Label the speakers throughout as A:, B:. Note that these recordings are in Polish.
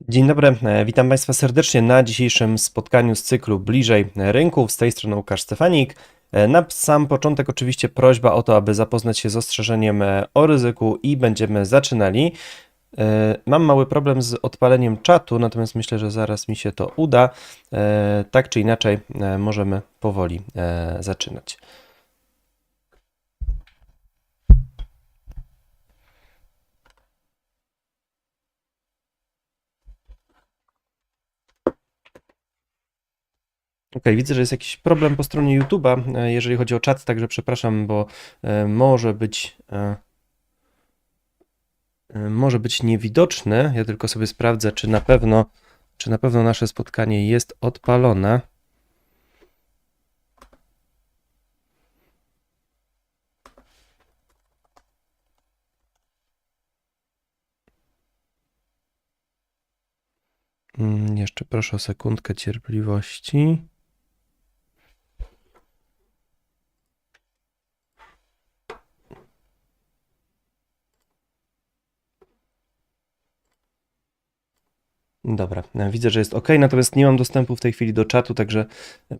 A: Dzień dobry, e, witam Państwa serdecznie na dzisiejszym spotkaniu z cyklu Bliżej Rynków. Z tej strony Łukasz Stefanik. E, Na sam początek oczywiście prośba o to, aby zapoznać się z ostrzeżeniem e, o ryzyku i będziemy zaczynali. Mam mały problem z odpaleniem czatu, natomiast myślę, że zaraz mi się to uda. Tak czy inaczej możemy powoli zaczynać. Okej, widzę, że jest jakiś problem po stronie YouTube'a, e, jeżeli chodzi o czat, także przepraszam, bo e, może być e, może być niewidoczny. Ja tylko sobie sprawdzę, czy na pewno czy na pewno nasze spotkanie jest odpalone. Mm, Jeszcze proszę o sekundkę cierpliwości. Dobra, e, widzę, że jest OK, natomiast nie mam dostępu w tej chwili do czatu, także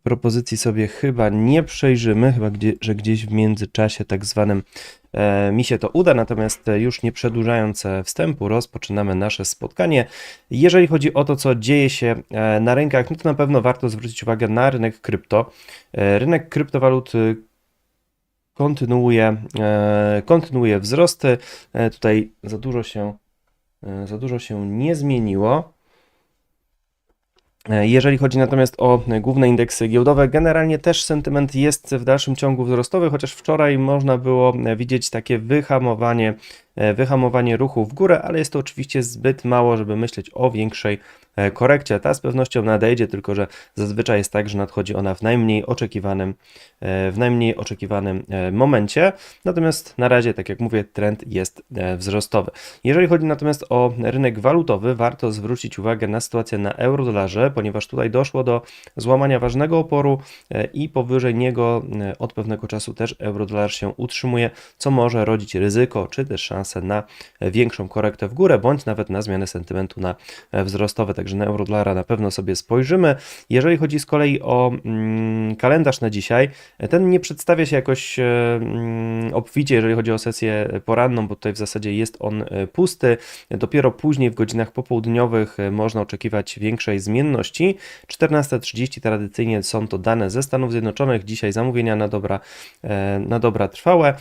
A: propozycji sobie chyba nie przejrzymy, chyba gdzie, że gdzieś w międzyczasie tak zwanym e, mi się to uda, natomiast e, już nie przedłużając e, wstępu, rozpoczynamy nasze spotkanie. Jeżeli chodzi o to, co dzieje się na rynkach, no to na pewno warto zwrócić uwagę na rynek krypto. Rynek kryptowalut kontynuuje, kontynuuje wzrosty. Tutaj za dużo się, za dużo się nie zmieniło. E, Jeżeli chodzi natomiast o główne indeksy giełdowe, generalnie też sentyment jest w dalszym ciągu wzrostowy, chociaż wczoraj można było widzieć takie wyhamowanie, e, wyhamowanie ruchu w górę, ale jest to oczywiście zbyt mało, żeby myśleć o większej korekcie. Ta z pewnością nadejdzie, tylko że zazwyczaj jest tak, że nadchodzi ona w najmniej oczekiwanym, e, w najmniej oczekiwanym e, momencie. Natomiast na razie, tak jak mówię, trend jest e, wzrostowy. Jeżeli chodzi natomiast o rynek walutowy, warto zwrócić uwagę na sytuację na euro-dolarze, ponieważ tutaj doszło do złamania ważnego oporu e, i powyżej niego e, od pewnego czasu też euro-dolar się utrzymuje, co może rodzić ryzyko, czy też szansę na e, większą korektę w górę, bądź nawet na zmianę sentymentu na e, wzrostowe. Także na na pewno sobie spojrzymy. Jeżeli chodzi z kolei o mm, kalendarz na dzisiaj, ten nie przedstawia się jakoś e, mm, obficie, jeżeli chodzi o sesję poranną, bo tutaj w zasadzie jest on e, pusty. Dopiero później w godzinach popołudniowych e, można oczekiwać większej zmienności. 14.30 tradycyjnie są to dane ze Stanów Zjednoczonych. Dzisiaj zamówienia na dobra, na dobra trwałe.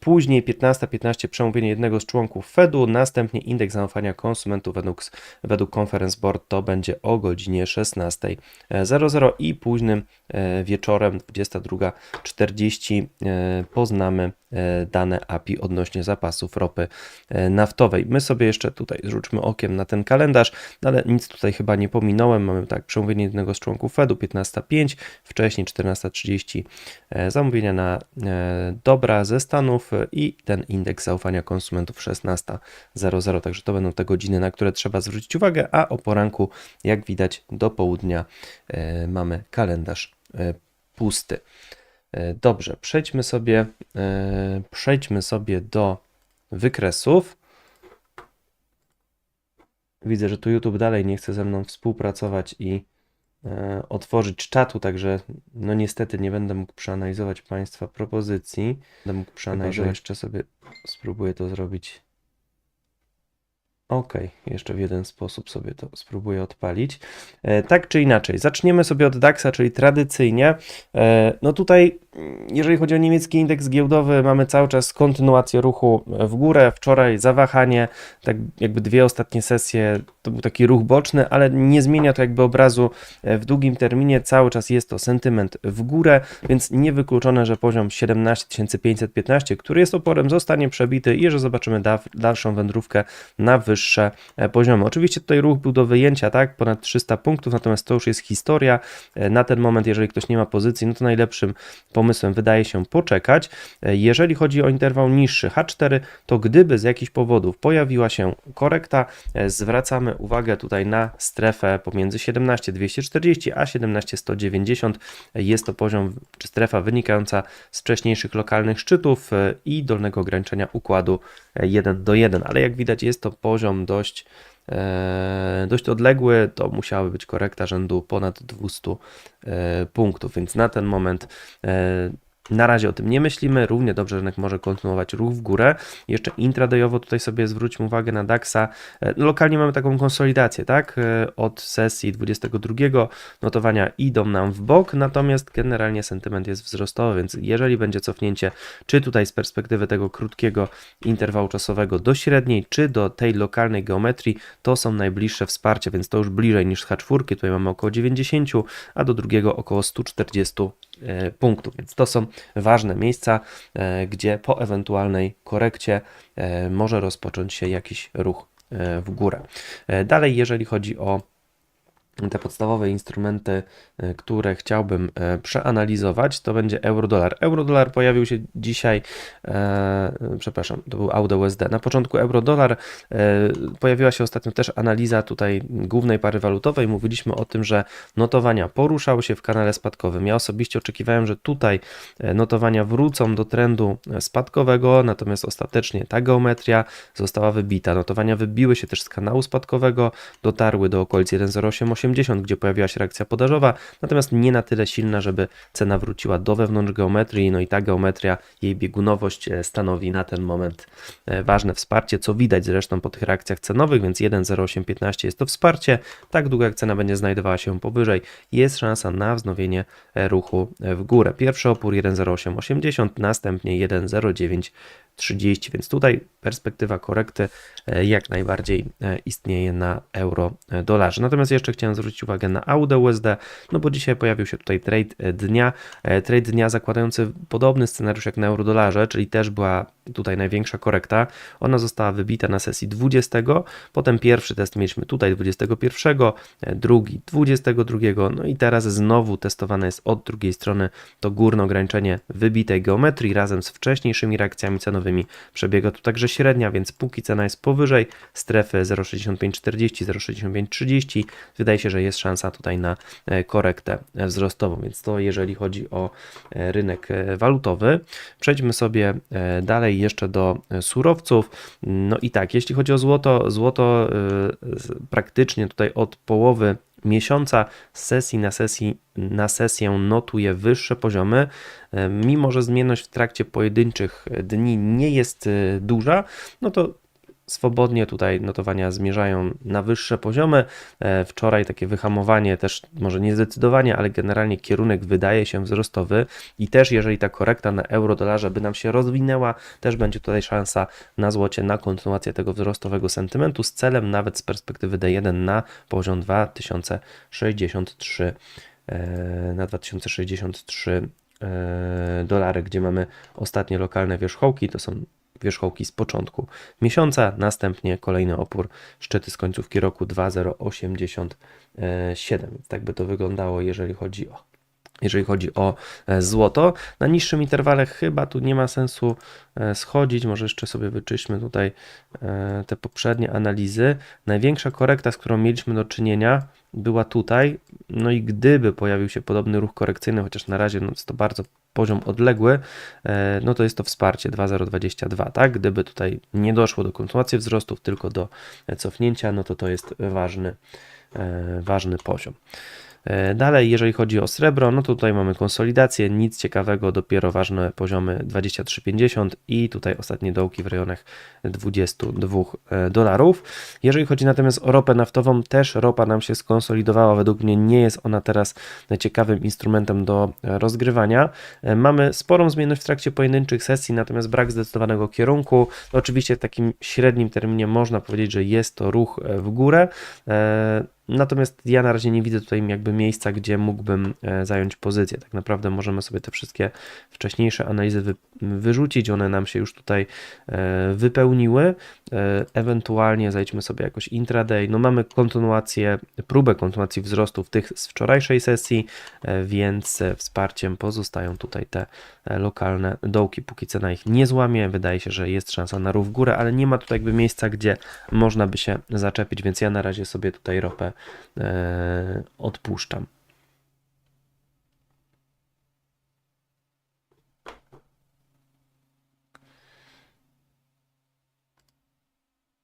A: Później 15.15 przemówienie jednego z członków Fedu, następnie indeks zaufania konsumentów według, według Conference Board to będzie o godzinie 16.00 i późnym e, wieczorem 22.40 e, poznamy e, dane API odnośnie zapasów ropy naftowej. My sobie jeszcze tutaj rzućmy okiem na ten kalendarz, ale nic tutaj chyba nie pominąłem. Mamy tak przemówienie jednego z członków Fedu 15.05, wcześniej 14.30 e, zamówienia na dobra ze Stanów i ten indeks zaufania konsumentów 16.00. Także to będą te godziny, na które trzeba zwrócić uwagę, a o poranku, jak widać, do południa e, mamy kalendarz e, pusty. E, Dobrze, przejdźmy sobie, przejdźmy sobie do wykresów. Widzę, że tu YouTube dalej nie chce ze mną współpracować i otworzyć czatu, także no niestety nie będę mógł przeanalizować Państwa propozycji. Będę mógł przeanalizować, jeszcze sobie spróbuję to zrobić. Ok, jeszcze w jeden sposób sobie to spróbuję odpalić. E, tak czy inaczej, zaczniemy sobie od DAX-a, czyli tradycyjnie. E, no tutaj, jeżeli chodzi o niemiecki indeks giełdowy, mamy cały czas kontynuację ruchu w górę. Wczoraj zawahanie, tak jakby dwie ostatnie sesje to był taki ruch boczny, ale nie zmienia to jakby obrazu w długim terminie. Cały czas jest to sentyment w górę, więc niewykluczone, że poziom 17515, który jest oporem, zostanie przebity i że zobaczymy da- dalszą wędrówkę na wyższe poziomy. Oczywiście tutaj ruch był do wyjęcia, tak, ponad 300 punktów, natomiast to już jest historia. Na ten moment, jeżeli ktoś nie ma pozycji, no to najlepszym pomysłem wydaje się poczekać. E, Jeżeli chodzi o interwał niższy H4, to gdyby z jakichś powodów pojawiła się korekta, e, zwracamy uwagę tutaj na strefę pomiędzy 17240 a 17190. Jest to poziom czy strefa wynikająca z wcześniejszych lokalnych szczytów e, i dolnego ograniczenia układu e, 1 do 1, ale jak widać jest to poziom dość e, dość odległy, to musiały być korekta rzędu ponad 200 e, punktów, więc na ten moment e, na razie o tym nie myślimy. Równie dobrze rynek może kontynuować ruch w górę. Jeszcze intradayowo tutaj sobie zwróćmy uwagę na DAXa. E, Lokalnie mamy taką konsolidację, tak? E, Od sesji 22 notowania idą nam w bok, natomiast generalnie sentyment jest wzrostowy, więc jeżeli będzie cofnięcie, czy tutaj z perspektywy tego krótkiego interwału czasowego do średniej, czy do tej lokalnej geometrii, to są najbliższe wsparcie, więc to już bliżej niż z H4, tutaj mamy około 90, a do drugiego około 140 e, punktów, więc to są ważne miejsca, e, gdzie po ewentualnej korekcie e, może rozpocząć się jakiś ruch e, w górę. E, Dalej, jeżeli chodzi o te podstawowe instrumenty, e, które chciałbym e, przeanalizować, to będzie euro-dolar. Euro-dolar pojawił się dzisiaj, e, przepraszam, to był AUD USD. Na początku euro-dolar e, pojawiła się ostatnio też analiza tutaj głównej pary walutowej. Mówiliśmy o tym, że notowania poruszały się w kanale spadkowym. Ja osobiście oczekiwałem, że tutaj e, notowania wrócą do trendu spadkowego, natomiast ostatecznie ta geometria została wybita. Notowania wybiły się też z kanału spadkowego, dotarły do okolic 1,0880, gdzie pojawiła się reakcja podażowa, natomiast nie na tyle silna, żeby cena wróciła do wewnątrz geometrii, no i ta geometria, jej biegunowość e, stanowi na ten moment e, ważne wsparcie, co widać zresztą po tych reakcjach cenowych, więc 1,0815 jest to wsparcie, tak długo jak cena będzie znajdowała się powyżej, jest szansa na wznowienie e, ruchu w górę. Pierwszy opór 1,0880, następnie 1,0930, więc tutaj perspektywa korekty jak najbardziej istnieje na euro-dolarze. Natomiast jeszcze chciałem zwrócić uwagę na AUD USD, no bo dzisiaj pojawił się tutaj trade e, dnia, trade dnia zakładający podobny scenariusz jak na euro-dolarze, czyli też była tutaj największa korekta. Ona została wybita na sesji 20, potem pierwszy test mieliśmy tutaj 21, drugi 22, no i teraz znowu testowane jest od drugiej strony to górne ograniczenie wybitej geometrii razem z wcześniejszymi reakcjami cenowymi. Przebiega tu także średnia, więc póki cena jest powyżej strefy 0,6540, 0,6530, wydaje się, że jest szansa tutaj na e, korektę wzrostową, więc to jeżeli chodzi o e, rynek e, walutowy. Przejdźmy sobie dalej jeszcze do surowców. No i tak, jeśli chodzi o złoto, złoto praktycznie tutaj od połowy miesiąca z sesji na, sesji na sesję notuje wyższe poziomy, mimo że zmienność w trakcie pojedynczych dni nie jest duża, no to swobodnie tutaj notowania zmierzają na wyższe poziomy. E, Wczoraj takie wyhamowanie też może nie zdecydowanie, ale generalnie kierunek wydaje się wzrostowy i też jeżeli ta korekta na euro-dolarze by nam się rozwinęła, też będzie tutaj szansa na złocie na kontynuację tego wzrostowego sentymentu z celem nawet z perspektywy D1 na poziom 2063 e, na 2063 e, dolary, gdzie mamy ostatnie lokalne wierzchołki, to są wierzchołki z początku miesiąca, następnie kolejny opór, szczyty z końcówki roku 2087. Tak by to wyglądało, jeżeli chodzi o jeżeli chodzi o e, złoto. Na niższym interwale chyba tu nie ma sensu e, schodzić. Może jeszcze sobie wyczyśmy tutaj e, te poprzednie analizy. Największa korekta, z którą mieliśmy do czynienia, była tutaj. No i gdyby pojawił się podobny ruch korekcyjny, chociaż na razie no jest to bardzo poziom odległy, no to jest to wsparcie 2,022, tak? Gdyby tutaj nie doszło do kontynuacji wzrostów, tylko do cofnięcia, no to to jest ważny, ważny poziom. E, dalej, jeżeli chodzi o srebro, no to tutaj mamy konsolidację, nic ciekawego, dopiero ważne poziomy 23,50 i tutaj ostatnie dołki w rejonach 22 e, dolarów. Jeżeli chodzi natomiast o ropę naftową, też ropa nam się skonsolidowała, według mnie nie jest ona teraz ciekawym instrumentem do rozgrywania. E, mamy sporą zmienność w trakcie pojedynczych sesji, natomiast brak zdecydowanego kierunku. Oczywiście w takim średnim terminie można powiedzieć, że jest to ruch w górę. Natomiast ja na razie nie widzę tutaj jakby miejsca, gdzie mógłbym e, zająć pozycję. Tak naprawdę możemy sobie te wszystkie wcześniejsze analizy wy, wyrzucić, one nam się już tutaj e, wypełniły. E, ewentualnie zajdźmy sobie jakoś intraday. No mamy kontynuację, próbę kontynuacji wzrostu w tych z wczorajszej sesji, więc wsparciem pozostają tutaj te lokalne dołki. Póki cena ich nie złamie, wydaje się, że jest szansa na ruch w górę, ale nie ma tutaj jakby miejsca, gdzie można by się zaczepić, więc ja na razie sobie tutaj ropę e, odpuszczam.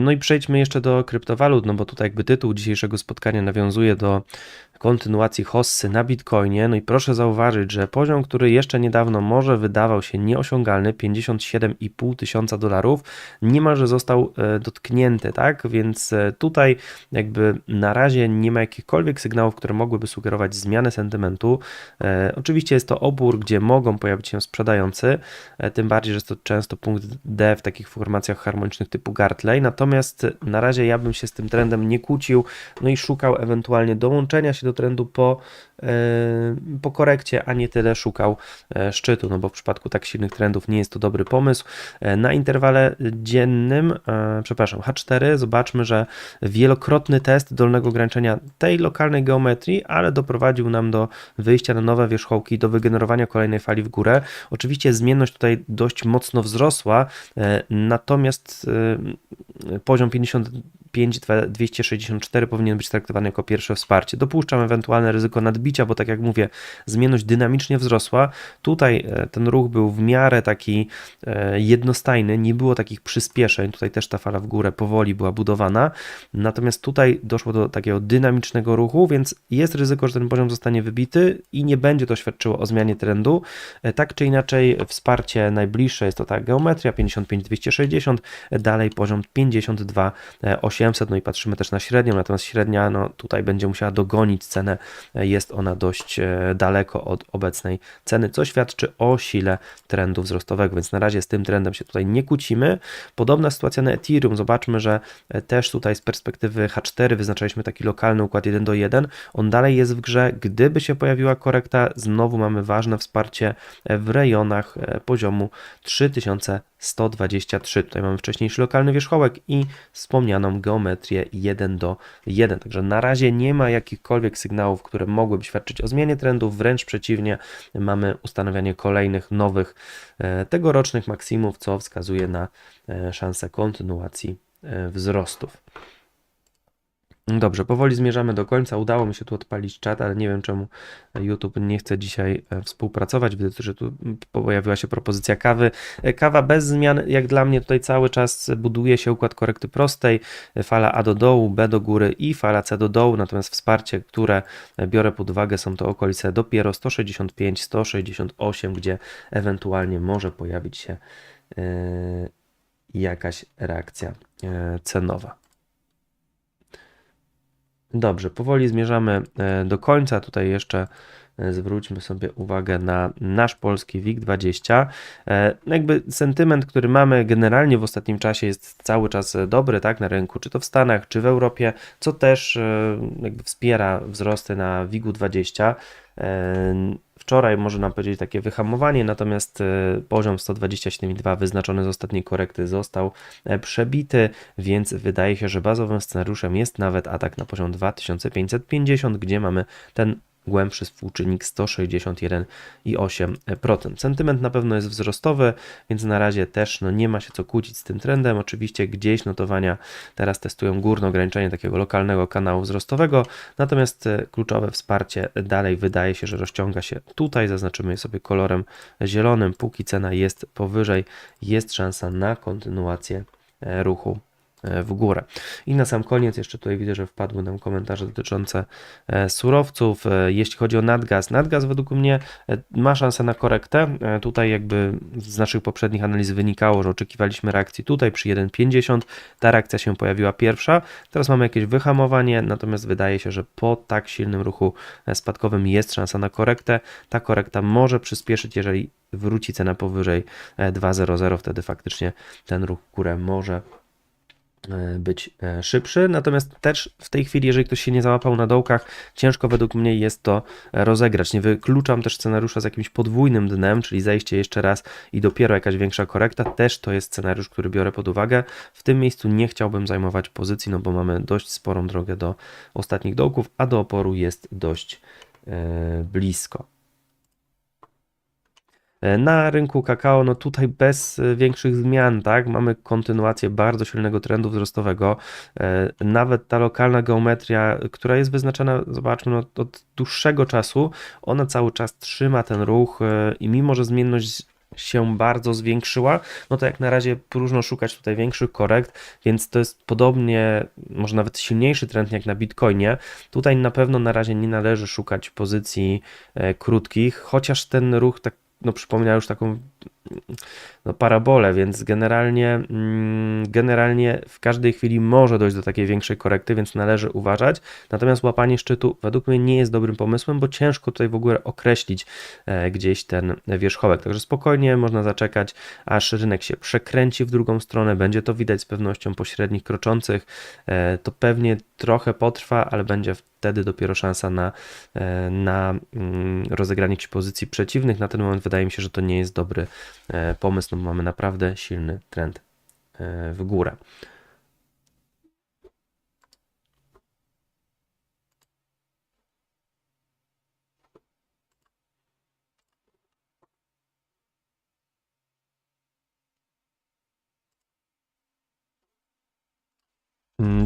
A: No i przejdźmy jeszcze do kryptowalut, no bo tutaj jakby tytuł dzisiejszego spotkania nawiązuje do kontynuacji hossy na Bitcoinie. No i proszę zauważyć, że poziom, który jeszcze niedawno może wydawał się nieosiągalny, 57,5 tysiąca dolarów, niemalże został e, dotknięty, tak? Więc e, tutaj jakby na razie nie ma jakichkolwiek sygnałów, które mogłyby sugerować zmianę sentymentu. E, oczywiście jest to obór, gdzie mogą pojawić się sprzedający, tym bardziej, że jest to często punkt D w takich formacjach harmonicznych typu Gartley, natomiast na razie ja bym się z tym trendem nie kłócił, no i szukał ewentualnie dołączenia się do trendu po, e, po korekcie, a nie tyle szukał e, szczytu, no bo w przypadku tak silnych trendów nie jest to dobry pomysł. E, na interwale dziennym, przepraszam, H4 zobaczmy, że wielokrotny test dolnego ograniczenia tej lokalnej geometrii, ale doprowadził nam do wyjścia na nowe wierzchołki, do wygenerowania kolejnej fali w górę. Oczywiście zmienność tutaj dość mocno wzrosła, natomiast poziom 50 5264 powinien być traktowany jako pierwsze wsparcie. Dopuszczam ewentualne ryzyko nadbicia, bo tak jak mówię, zmienność dynamicznie wzrosła. Tutaj e, ten ruch był w miarę taki e, jednostajny, nie było takich przyspieszeń. Tutaj też ta fala w górę powoli była budowana. Natomiast tutaj doszło do takiego dynamicznego ruchu, więc jest ryzyko, że ten poziom zostanie wybity i nie będzie to świadczyło o zmianie trendu. E, tak czy inaczej, wsparcie najbliższe jest to ta geometria 55260, dalej poziom 52,8 800, no i patrzymy też na średnią, natomiast średnia no, tutaj będzie musiała dogonić cenę, jest ona dość e, daleko od obecnej ceny, co świadczy o sile trendu wzrostowego, więc na razie z tym trendem się tutaj nie kłócimy. Podobna sytuacja na Ethereum, zobaczmy, że e, też tutaj z perspektywy H4 wyznaczaliśmy taki lokalny układ 1 do 1, on dalej jest w grze, gdyby się pojawiła korekta, znowu mamy ważne wsparcie w rejonach e, poziomu 3000 123. Tutaj mamy wcześniejszy lokalny wierzchołek i wspomnianą geometrię 1 do 1. Także na razie nie ma jakichkolwiek sygnałów, które mogłyby świadczyć o zmianie trendów, wręcz przeciwnie, mamy ustanawianie kolejnych nowych e, tegorocznych maksimów, co wskazuje na e, szansę kontynuacji e, wzrostów. Dobrze, powoli zmierzamy do końca. Udało mi się tu odpalić czat, ale nie wiem czemu YouTube nie chce dzisiaj e, współpracować. Widzę, że tu pojawiła się propozycja kawy. E, kawa bez zmian, jak dla mnie tutaj cały czas buduje się układ korekty prostej. E, fala A do dołu, B do góry i fala C do dołu. Natomiast wsparcie, które biorę pod uwagę, są to okolice dopiero 165, 168, gdzie ewentualnie może pojawić się jakaś reakcja cenowa. Dobrze, powoli zmierzamy e, do końca. Tutaj jeszcze e, zwróćmy sobie uwagę na nasz polski WIG20. E, jakby sentyment, który mamy generalnie w ostatnim czasie jest cały czas dobry, tak, na rynku, czy to w Stanach, czy w Europie, co też jakby wspiera wzrosty na WIG-20. Wczoraj może nam powiedzieć takie wyhamowanie, natomiast e, poziom 127,2 wyznaczony z ostatniej korekty został e, przebity, więc wydaje się, że bazowym scenariuszem jest nawet atak na poziom 2550, gdzie mamy ten głębszy współczynnik 161,8%. Sentyment na pewno jest wzrostowy, więc na razie też no, nie ma się co kłócić z tym trendem. Oczywiście gdzieś notowania teraz testują górne ograniczenie takiego lokalnego kanału wzrostowego, natomiast e, kluczowe wsparcie dalej wydaje się, że rozciąga się tutaj. Zaznaczymy je sobie kolorem zielonym. Póki cena jest powyżej, jest szansa na kontynuację e, ruchu w górę. I na sam koniec jeszcze tutaj widzę, że wpadły nam komentarze dotyczące e, surowców. E, jeśli chodzi o nadgaz, nadgaz według mnie ma szansę na korektę. Tutaj jakby z naszych poprzednich analiz wynikało, że oczekiwaliśmy reakcji tutaj przy 1,50. Ta reakcja się pojawiła pierwsza. Teraz mamy jakieś wyhamowanie, natomiast wydaje się, że po tak silnym ruchu spadkowym jest szansa na korektę. Ta korekta może przyspieszyć, jeżeli wróci cena powyżej 2,00, wtedy faktycznie ten ruch w górę może E, być e, szybszy, natomiast też w tej chwili, jeżeli ktoś się nie załapał na dołkach, ciężko według mnie jest to rozegrać. Nie wykluczam też scenariusza z jakimś podwójnym dnem, czyli zejście jeszcze raz i dopiero jakaś większa korekta, też to jest scenariusz, który biorę pod uwagę. W tym miejscu nie chciałbym zajmować pozycji, no bo mamy dość sporą drogę do ostatnich dołków, a do oporu jest dość e, blisko. E, na rynku kakao, no tutaj bez e, większych zmian, tak, mamy kontynuację bardzo silnego trendu wzrostowego. E, nawet ta lokalna geometria, która jest wyznaczona, zobaczmy, no, od dłuższego czasu, ona cały czas trzyma ten ruch i mimo, że zmienność się bardzo zwiększyła, no to jak na razie próżno szukać tutaj większych korekt, więc to jest podobnie, może nawet silniejszy trend jak na Bitcoinie. Tutaj na pewno na razie nie należy szukać pozycji krótkich, chociaż ten ruch tak no, przypomina już taką no, parabolę, więc generalnie, mm, generalnie w każdej chwili może dojść do takiej większej korekty, więc należy uważać. Natomiast łapanie szczytu według mnie nie jest dobrym pomysłem, bo ciężko tutaj w ogóle określić e, gdzieś ten wierzchołek. Także spokojnie można zaczekać, aż rynek się przekręci w drugą stronę. Będzie to widać z pewnością po średnich kroczących. E, to pewnie trochę potrwa, ale będzie wtedy dopiero szansa na, e, na mm, rozegranie jakichś pozycji przeciwnych. Na ten moment wydaje mi się, że to nie jest dobry e, pomysł, no bo mamy naprawdę silny trend e, w górę.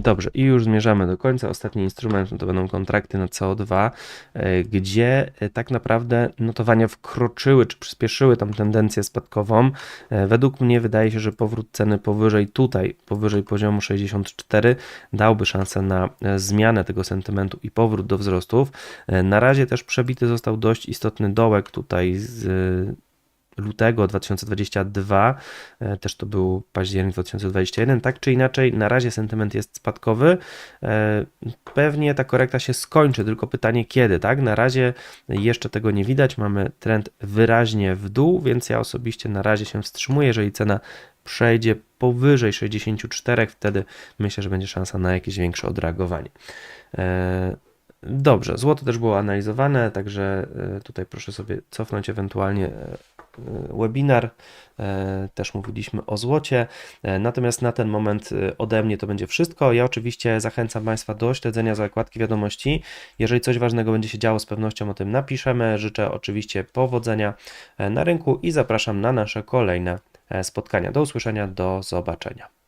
A: Dobrze, i już zmierzamy do końca. Ostatni instrument no to będą kontrakty na CO2, e, gdzie e, tak naprawdę notowania wkroczyły czy przyspieszyły tam tendencję spadkową. E, Według mnie wydaje się, że powrót ceny powyżej tutaj, powyżej poziomu 64 dałby szansę na zmianę tego sentymentu i powrót do wzrostów. Na razie też przebity został dość istotny dołek tutaj z lutego 2022, e, też to był październik 2021. Tak czy inaczej, na razie sentyment jest spadkowy. E, Pewnie ta korekta się skończy, tylko pytanie kiedy, tak? Na razie jeszcze tego nie widać. Mamy trend wyraźnie w dół, więc ja osobiście na razie się wstrzymuję. Jeżeli cena przejdzie powyżej 64, wtedy myślę, że będzie szansa na jakieś większe odreagowanie. Dobrze, złoto też było analizowane, także e, tutaj proszę sobie cofnąć ewentualnie e, webinar. E, Też mówiliśmy o złocie. Natomiast na ten moment ode mnie to będzie wszystko. Ja oczywiście zachęcam Państwa do śledzenia zakładki wiadomości. Jeżeli coś ważnego będzie się działo, z pewnością o tym napiszemy. Życzę oczywiście powodzenia na rynku i zapraszam na nasze kolejne spotkania. Do usłyszenia, do zobaczenia.